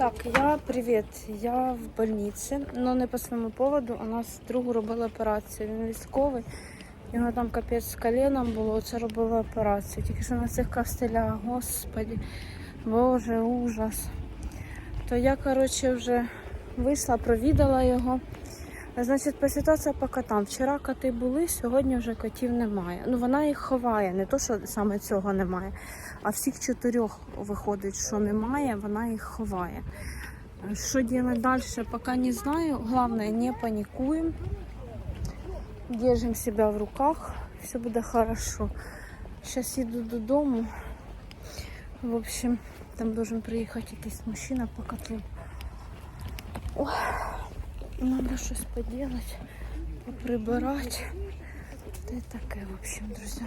Так, я привіт. Я в больниці, але не по своєму поводу. У нас другу робили операцію. Він військовий. Його там капець з коленом було. Це робили операцію. Тільки що на цих костелях, господі, боже, ужас. То я, коротше, вже вийшла, провідала його. Значить, по ситуації по котам. Вчора коти були, сьогодні вже котів немає. Ну вона їх ховає, не то, що саме цього немає, а всіх чотирьох виходить, що немає, вона їх ховає. Що робити далі, поки не знаю. Головне, не панікуємо. Держим себя в руках, все буде хорошо. Сейчас їду додому. В общем, там должен приїхати якийсь мужчина по котлу. Ой, надо щось поделать, поприбирати. Та й таке, в общем, друзі.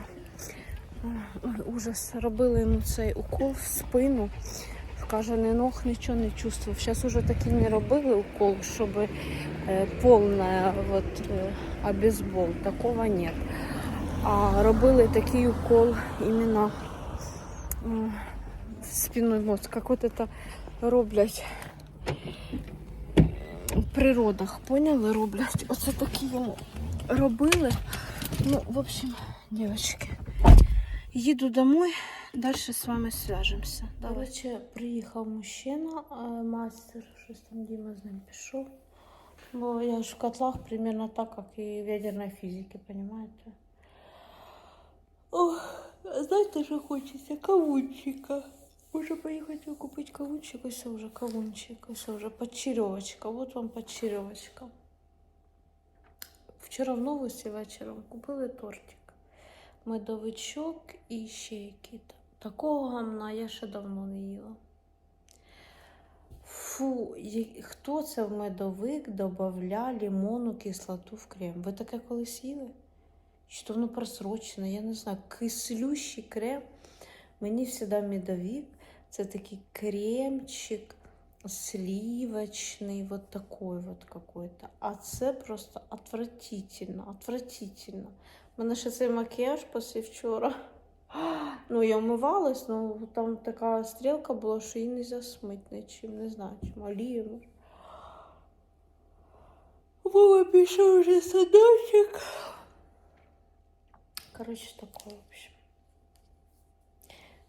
Ужас. Робили йому цей укол в спину. Каже, не ног нічого не чувствував. Зараз уже таки не робили укол, щоб е, повне вот, е, обезбол. Такого нет. А робили такий укол іменно в спинной мозг. Як от це роблять в природах. Поняли? Роблять. Оце такі йому робили. Ну, в общем, девочки, їду домой. Дальше з вами зв'яжемося. Короче, приїхав мужчина, а мастер, щось там Діма з ним пішов. Бо я ж в котлах примерно так, як і в ядерній фізиці, понимаете? Ох, знаєте, що хочеться? Кавунчика. Може поїхати купити кавунчик, ось вже кавунчик, ось вже подчеревочка. Вот вам подчеревочка. Вчора в новості вечором купили тортик Медовичок і ще які там. Такого гамна я ще давно не їла. Фу, хто це в медовик додавав лимонну кислоту в крем? Ви таке колись їли? Чи то воно просрочене, я не знаю. Кислющий крем. Мені завжди медовик. Це такий кремчик сливочный, вот такой вот какой-то. А це просто отвратительно, отвратительно. У мене ще цей макіяж після вчора. Ну, я вмивалась, ну там така стрілка була, що її не можна смити нічим, не знаю, чим олією. може. Вова пішов вже садочок. Коротше, таке, в общем.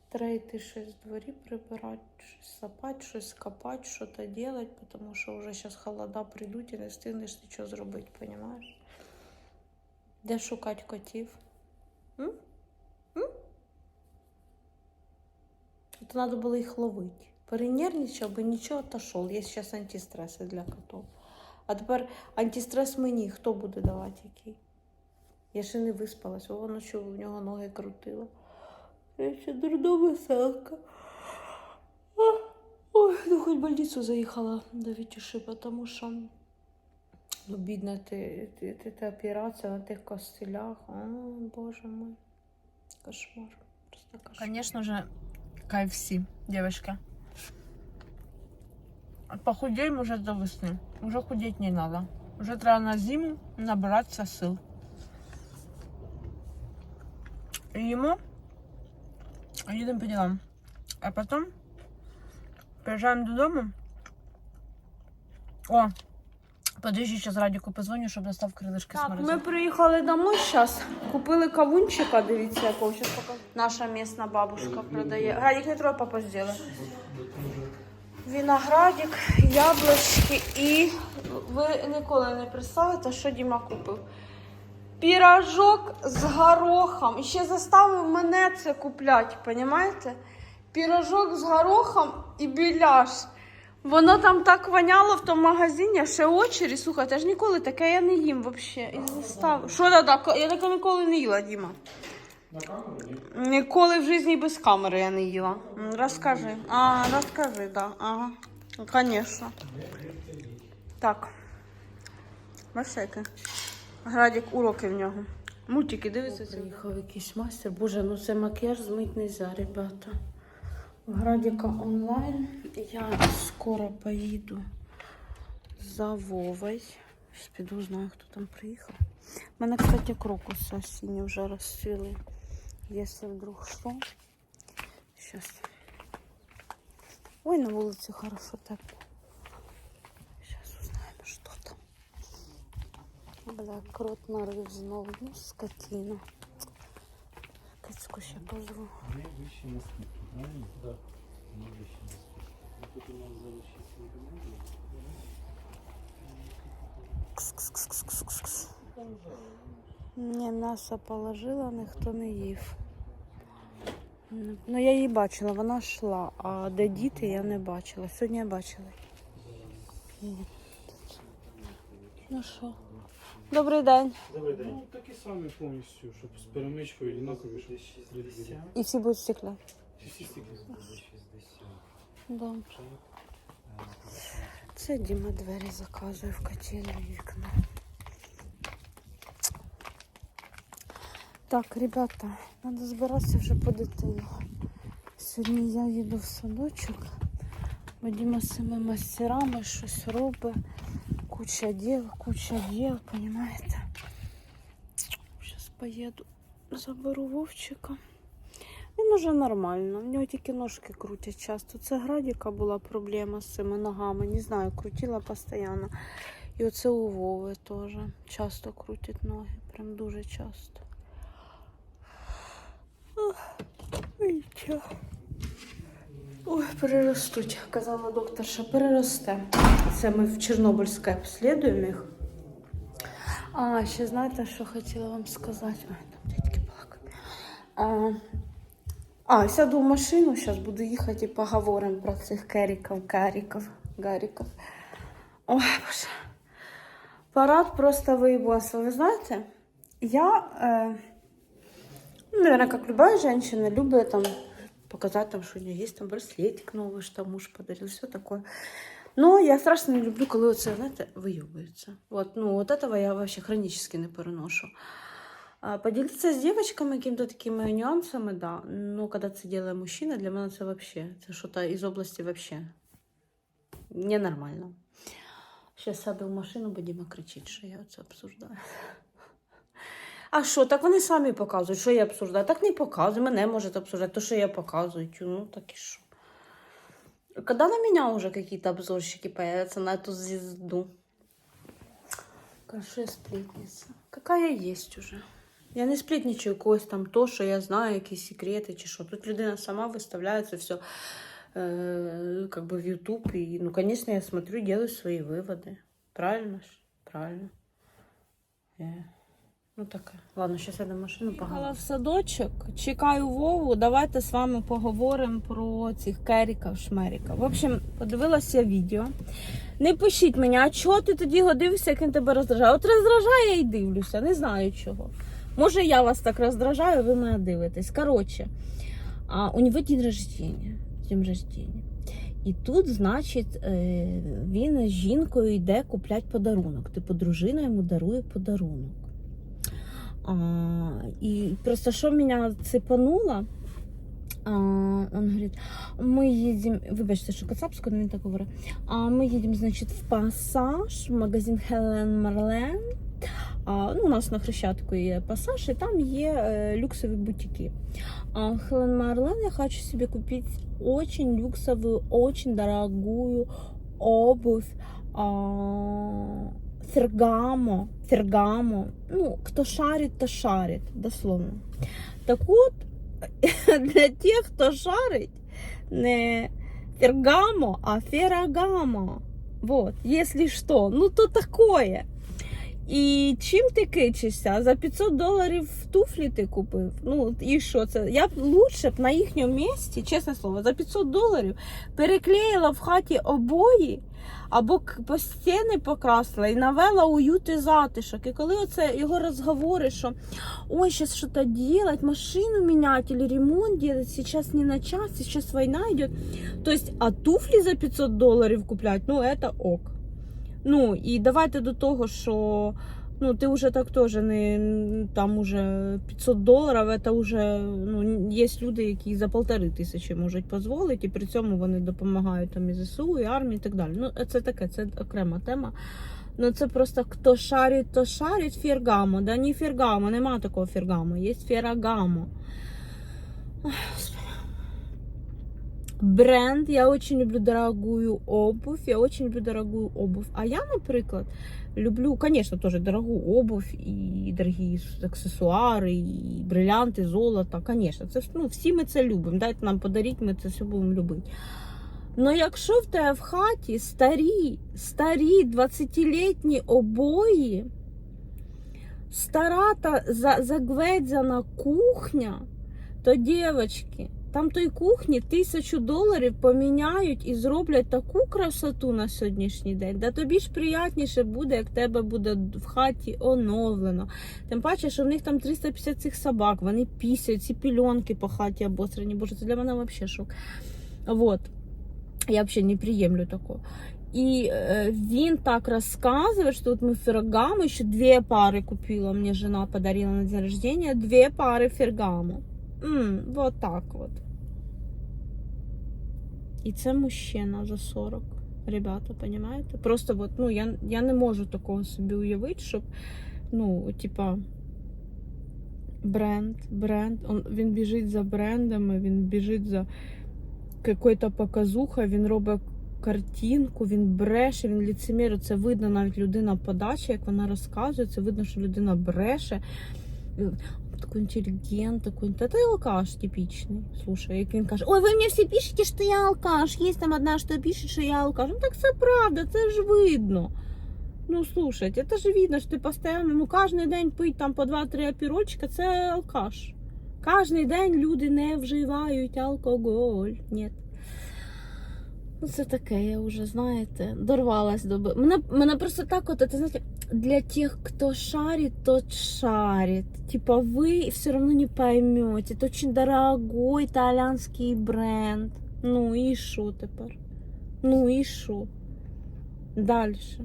Треба йти щось в дворі прибирати, щось сапати, щось копати, щось робити, тому що вже зараз холода прийдуть і не встигнеш нічого зробити, розумієш? Де шукати котів? М? М? То треба було їх ловити. Перенервничав би нічого отошов. Є зараз антистреси для котів. А тепер антистрес мені хто буде давати який? Я ще не виспалась, о, ночі в нього ноги крутила. Я ще дурна веселка. Ой, ну хоч больницю заїхала до Вітюши, тому що ну, бідна ти, ти, ти, ти операція на тих костелях. О, боже мой. Кошмар. Просто кошмар. Конечно же, KFC, девочка. Похудеем уже до весны. Уже худеть не надо. Уже треба на зиму набраться сил. Ему едем по делам. А потом приезжаем додому. О, подожди, сейчас Радику позвоню, чтобы достав крылышки Так, с ми приїхали домой зараз. Купили кавунчика, дивіться, якого зараз покажу. Наша місна бабушка продає. Градик, не трогай, папа зробить. Виноградик, яблучки і ви ніколи не представите, що Діма купив. Пірожок з горохом. І ще заставив мене це купляти, розумієте? Пірожок з горохом і біляш. Воно там так воняло в тому магазині, ще очері, слухайте, я ж ніколи таке я не їм взагалі. І заставив. Що да, да, я таке ніколи не їла, Діма. Ніколи в житті без камери я не їла. Розкажи. А, розкажи, да. Ага. Звісно. Так. Масеки. Градік уроки в нього. Мультики дивиться. Приїхав якийсь мастер. Боже, ну це макіяж змить не можна, ребята. Градіка онлайн. Я скоро поїду за Вовой. Піду, знаю, хто там приїхав. У мене, кстати, крокуси осінні вже розцвіли. Якщо вдруг що. Сейчас. Ой, на вулиці хорошо тепло. Зараз узнаємо, що там. Бля, крот нарив знову. Ну, скотина. Кицьку ще позву. Ні, м'ясо положила, ніхто не їв. Ну, я її бачила, вона йшла, а де діти я не бачила. Сьогодні я бачила. Ну що? Добрий день. Добрий день. Ну, такі самі повністю, щоб з перемичкою однакові, щоб 60. І всі будуть стекла. Всі стільки. 60. Да. Це Діма двері заказує в котельну вікна. Так, ребята, треба збиратися вже по дитину. Сьогодні я їду в садочок. бо Діма з цими мастерами щось робить. Куча діл, куча діл, понимаєте? Зараз поїду, заберу Вовчика. Він уже нормально, в нього тільки ножки крутять часто. Це градіка була проблема з цими ногами. Не знаю, крутила постійно. І оце у Вови теж. Часто крутять ноги, прям дуже часто. Ой, переростуть. Казала докторша, переросте. Це ми в Чорнобильське обслідуємо їх. А, ще знаєте, що хотіла вам сказати? Ой, там дядьки балакають. А, а, сяду в машину, зараз буду їхати і поговоримо про цих керіків, каріків, гаріків. Ой, боже. Парад просто виїбався. Ви знаєте, я, э, ну, наверное, как любая женщина, любит там показать, там, что у нее есть там браслетик новый, что муж подарил, все такое. Но я страшно не люблю, коли оце, знаєте, виюбується. Вот, ну, вот этого я вообще хронически не переношу. Поделиться с девочками какими-то такими нюансами, да. Но когда це делает мужчина, для мене це вообще, це что-то из области вообще ненормально. Сейчас сяду в машину, бо Діма кричить, що я це обсуждаю. А що, так вони самі показують, що я обсуждаю. Так не показуй, мене можуть обсуждати, то, що я показую. Ну, так і що. Когда на меня уже какие-то обзорщики появятся на эту звезду? Я сплетница. Какая есть уже. Я не сплетничаю когось там то, що я знаю, якісь секрети чи що. Тут людина сама виставляється все э, как бы в YouTube. И, ну, конечно, я смотрю, делаю свои выводы. Правильно ж? Правильно. Э, Ну, таке. Ладно, зараз я до машину Їхала поговорю. в садочок, чекаю Вову. Давайте з вами поговоримо про цих керіків, шмеріків. В общем, подивилася відео. Не пишіть мені, а чого ти тоді годився, як він тебе роздражає? От роздражає я й дивлюся, не знаю чого. Може, я вас так роздражаю, ви мене дивитесь. Коротше, а, у нього день рождения. День рождения. І тут, значить, е, він з жінкою йде купляти подарунок. Типу, дружина йому дарує подарунок. А, и просто что меня цепануло, а, он говорит, мы едем, вибачте, що кацапську, но він так говорить, а мы едем, значит, в Пасаж, в магазин Хелен Марлен. А, ну, у нас на Хрещатику є Пасаж, і там є е, люксові бутики. А Хелен Марлен я хочу себе купить очень люксовую, очень дорогую обувь. А, Фергамо, Фергамо. Ну, кто шарит, то шарит, дословно. Так от, для тих, хто шарить, не Фергамо, а Ферагамо. Вот, если что, ну то такое. І чим ти кичишся? За 500 доларів туфлі ти купив. Ну і що це? Я б лучше б на їхньому місці, чесне слово, за 500 доларів переклеїла в хаті обої або по стіни покрасила і навела уют і затишок. І коли оце його розговори, що ой, зараз щось делать, машину міняти, ремонт делать, сейчас не на час, сейчас війна йде. Тобто, а туфлі за 500 доларів куплять, ну це ок. Ну, і давайте до того, що ну, ти вже так теж не там уже 500 доларів, це вже ну, є люди, які за полтори тисячі можуть дозволити, і при цьому вони допомагають там і ЗСУ, і армії і так далі. Ну, це таке, це окрема тема. Ну, це просто хто шарить, то шарить фергамо. Да не фергамо, нема такого фергамо, є ферагамо. Бренд, я очень люблю дорогую обувь, я очень люблю дорогую обувь. А я, наприклад, люблю, конечно, тоже дорогую обувь і дорогі аксесуари, і брилянти, золото. Конечно, це ну, всі ми це любимо. Дайте нам подаріть, ми це все будемо любити. Ну, якщо в тебе в хаті старі, старі 20-літні обої, стара та за- загведзяна кухня, то, дівчатки, там той кухні тисячу доларів поміняють і зроблять таку красоту на сьогоднішній день. Да тобі ж приятніше буде, як тебе буде в хаті оновлено. Тим паче, що в них там 350 цих собак, вони пісяють, ці пільонки по хаті обосрані. Боже, це для мене взагалі шок. Вот. Я взагалі не приємлю такого. І е, він так розказує, що тут ми фергаму, ще дві пари купила, мені жена подарила на день рождения, дві пари фергаму. М, вот так вот. І це мужчина за 40. Ребята, понимаєте? Просто вот, ну, я, я не можу такого собі уявити, щоб, ну, типа, бренд, бренд. Он, він біжить за брендами, він біжить за какой-то показуха, він робить картинку, він бреше, він ліцемір. Це видно навіть людина подача, як вона розказує, це видно, що людина бреше. Він Такой інтелігент, такой. Та ти алкаш типічний. Слушай, як він каже, ой, ви мені всі пишете, що я алкаш. Є там одна, що пише, що я алкаш. Ну так це правда, це ж видно. Ну, слушайте, это же видно, що ти постійно, ну, кожен день пить там по 2-3 опірочка, це алкаш. Кожен день люди не вживають алкоголь. Ні. Ну, це таке, я вже, знаєте, дорвалась до... Мене, мене просто так от, это, знаєте, для тех, кто шарит, тот шарит. Типа вы все равно не поймете. Это очень дорогой итальянский бренд. Ну і що тепер? Ну і що? Дальше.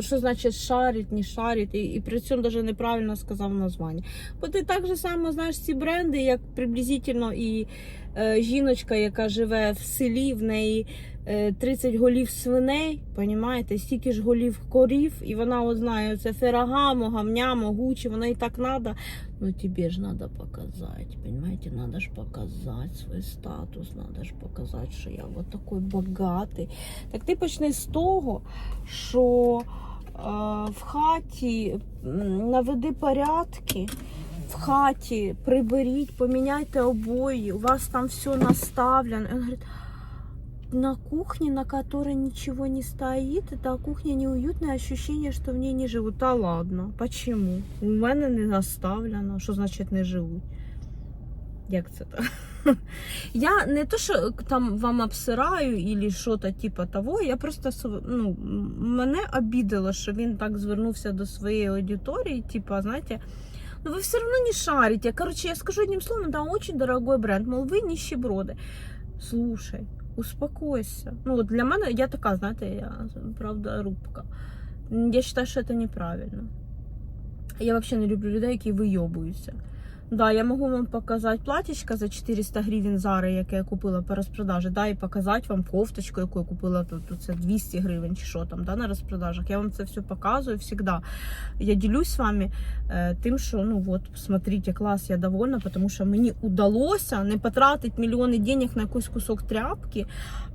Що, значить шарить, не шарить, і, і при цьому навіть неправильно сказав названня. Бо ти так же само знаєш ці бренди, як приблизительно і е, жіночка, яка живе в селі, в неї 30 голів свиней, понімаєте, стільки ж голів корів, і вона от знає, це ферагамо, гамнямо, гучі, воно і так надо. Ну тебе ж надо показать, понимаете, надо ж показать свой статус, надо ж показать, що я вот такой богатий. Так ти почни з того, що е, в хаті наведи порядки, в хаті приберіть, поміняйте обої, у вас там все наставлено. Він говорить, на кухне, на которой ничего не стоит, эта кухня неуютное ощущение, что в ней не живут. Та ладно, почему? У мене не наставлено. Що значить не живуть? Як це так? Я не то, що там вам обсираю і що то типа того, я просто ну, мене обідало, що він так звернувся до своєї аудиторії, типа, знаєте, ну ви все одно не шарите. Короче, я скажу одним словом, там очень дорогой бренд, мол, ви нищеброди. Слушай, успокойся. Ну, от для мене я така, знаєте, я правда рубка. Я вважаю, що це неправильно. Я взагалі не люблю людей, які вийобуються. Да, я можу вам показати платічка за 400 гривень Зари, яке я купила по розпродажі. Да, і показати вам кофточку, яку я купила тут. тут це 200 гривень чи що там, да, на розпродажах. Я вам це все показую завжди. Я ділюсь з вами е, тим, що ну от, смотрите, клас, я довольна, тому що мені удалося не потратити мільйони денег на якийсь кусок тряпки,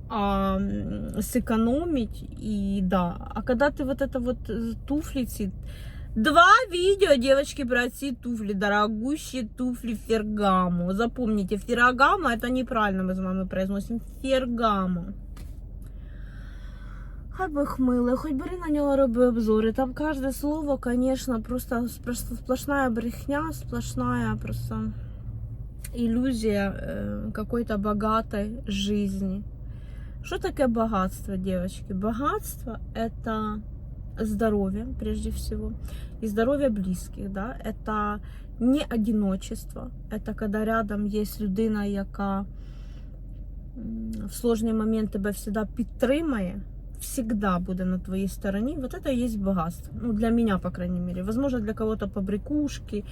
а м, сэкономить и да. А когда ты вот это вот э, туфли ці- Два видео, девочки, про эти туфли, дорогущие туфли Фергамо. Запомните, Феррагамо это неправильно мы с вами произносим. Фергамо. Хай би хмили, хоч бери на нього роби обзори. Там кожне слово, конечно, просто спро- сплошная брехня, сплошная просто иллюзия э, какой-то богатой жизни. Что такое богатство, девочки? Богатство это здоровье, прежде всего, и здоровье близких, да? Это не одиночество, это когда рядом есть людина, яка м, в сложний момент тебе всегда підтримає, всегда буде на твоей стороне. Вот это и есть богатство. Ну, для меня, по крайней мере. Возможно, для кого-то побрякушки,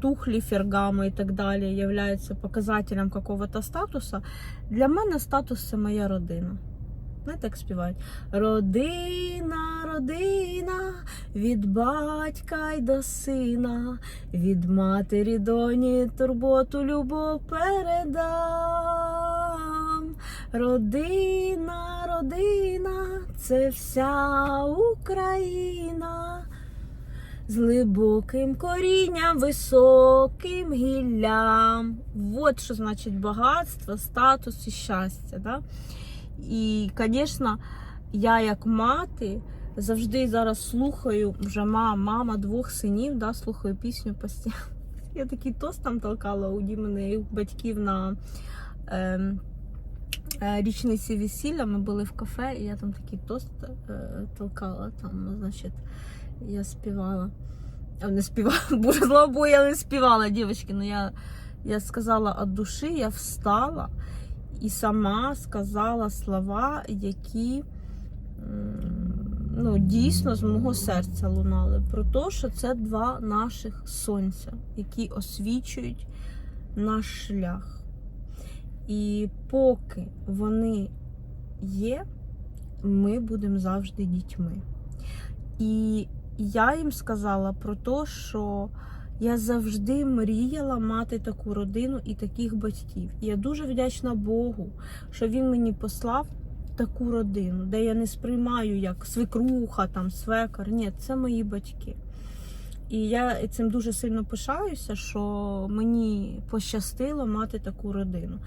тухли, фергамы и так далее являются показателем какого-то статуса. Для мене статус це моя родина. Знаєте, як співають? Родина, родина, від батька й до сина, від матері доні турботу, любов передай. Родина, родина, це вся Україна. З глибоким корінням, високим гіллям. От що значить багатство, статус і щастя. Да? І, звісно, я як мати завжди зараз слухаю вже мама, мама двох синів, да, слухаю пісню постійно. Я такий тост там толкала у Дімини батьків на е, е, річниці весілля. Ми були в кафе, і я там такий тост е, толкала. Там, значить, я співала. А, Не співала, боже, слава Богу, я не співала, дівчатки. Ну я, я сказала від душі, я встала і сама сказала слова, які ну, дійсно з мого серця лунали. Про те, що це два наших сонця, які освічують наш шлях. І поки вони є, ми будемо завжди дітьми. І я їм сказала про те, що я завжди мріяла мати таку родину і таких батьків. І я дуже вдячна Богу, що він мені послав таку родину, де я не сприймаю як свекруха, там, свекар. Ні, це мої батьки. І я цим дуже сильно пишаюся, що мені пощастило мати таку родину.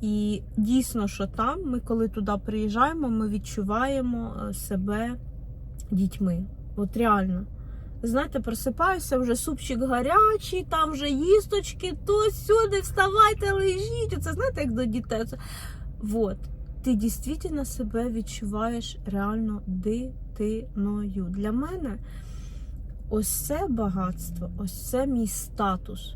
І дійсно, що там, ми коли туди приїжджаємо, ми відчуваємо е, себе дітьми. От реально. Знаєте, просипаюся, вже супчик гарячий, там вже їсточки, то сюди, вставайте, лежіть. Це знаєте, як до дітей. Це... Ти дійсно себе відчуваєш реально дитиною. Для мене ось це багатство, ось це мій статус.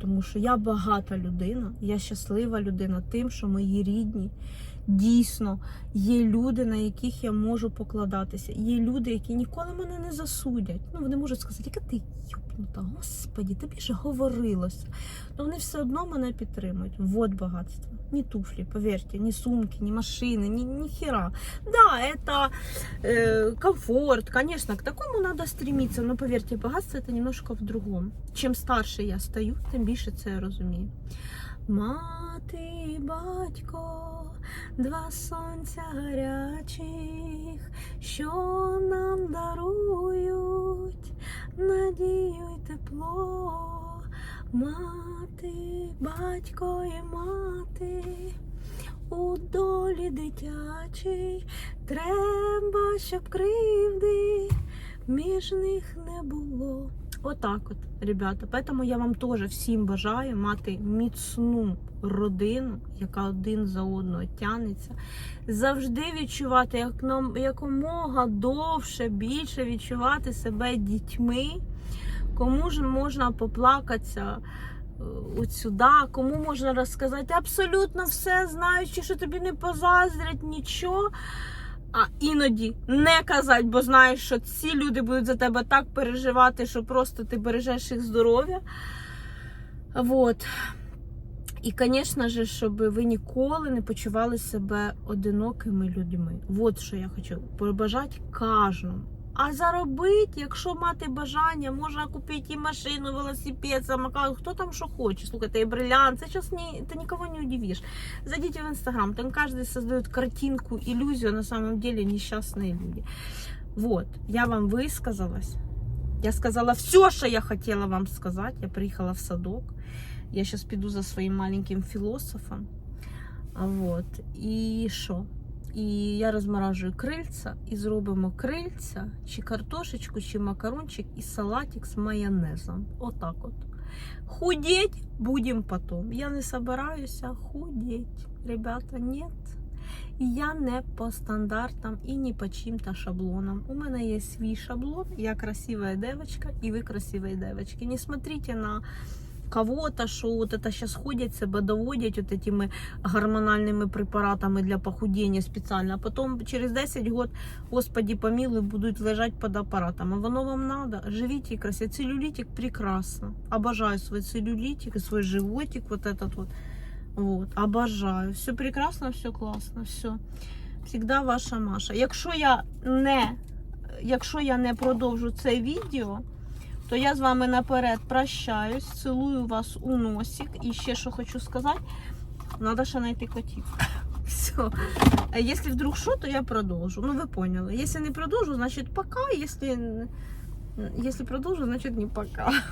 Тому що я багата людина, я щаслива людина тим, що мої рідні дійсно є люди, на яких я можу покладатися. Є люди, які ніколи мене не засудять. Ну, вони можуть сказати, яка ти юпнута, господі, тобі ж говорилося. Ну вони все одно мене підтримують. Вот багатство. Ні туфлі, повірте, ні сумки, ні машини, ні, ні хера. Да, это э, комфорт, конечно, к такому надо стремиться, но поверьте, богатство это немножко в другом. Чим старше я стаю, тим більше це я розумію. Мати і батько, два сонця гарячих, що нам дарують надію й тепло. Мати, батько і мати, у долі дитячій треба, щоб кривди між них не було. Отак от, ребята. Поэтому я вам теж всім бажаю мати міцну родину, яка один за одного тянеться. Завжди відчувати як якомога довше, більше відчувати себе дітьми. Кому ж можна поплакатися е, от сюди, кому можна розказати абсолютно все, знаючи, що тобі не позаздрять нічого. А іноді не казати, бо знаєш, що ці люди будуть за тебе так переживати, що просто ти бережеш їх здоров'я. Вот. І, звісно ж, щоб ви ніколи не почували себе одинокими людьми. От що я хочу побажати кожному. А заробити, якщо мати бажання, можна купити і машину, велосипед, самокат, хто там що хоче. Слухайте, і бриллиант, це зараз ні, ти нікого не удивиш. Зайдите в Инстаграм, там каждый создает картинку, иллюзию, а на самом деле несчастные люди. Вот, я вам высказалась. Я сказала все, что я хотела вам сказать. Я приехала в садок. Я сейчас піду за своим маленьким философом. А Вот. І що? І я розморажую крильця і зробимо крильця, чи картошечку, чи макарончик і салатик з майонезом. Отак от. Худеть будем потом. Я не собираюся худеть. Ребята, нет. Я не по стандартам і не по чим-то шаблонам. У мене є свій шаблон. Я красивая девочка, і ви красивые девочки. Не смотрите на кого-то, що вот это сейчас ходять, себе доводять вот этими гормональними препаратами для похудения спеціально, а потім через 10 год, господи помилуй, будуть лежать під апаратом. А воно вам надо. Живите и красиво. Целлюлитик прекрасно. Обожаю свой целлюлитик и свой животик, вот этот вот. Вот, обожаю. Все прекрасно, все класно, все. Всегда ваша Маша. Якщо я не, якщо я не продовжу це відео, то я з вами наперед прощаюсь, цілую вас у носик. І ще що хочу сказати, треба ще знайти котів. Все. Якщо вдруг що, то я продовжу. Ну, ви поняли. Якщо не продовжу, значить пока. Якщо, якщо продовжу, значить не пока.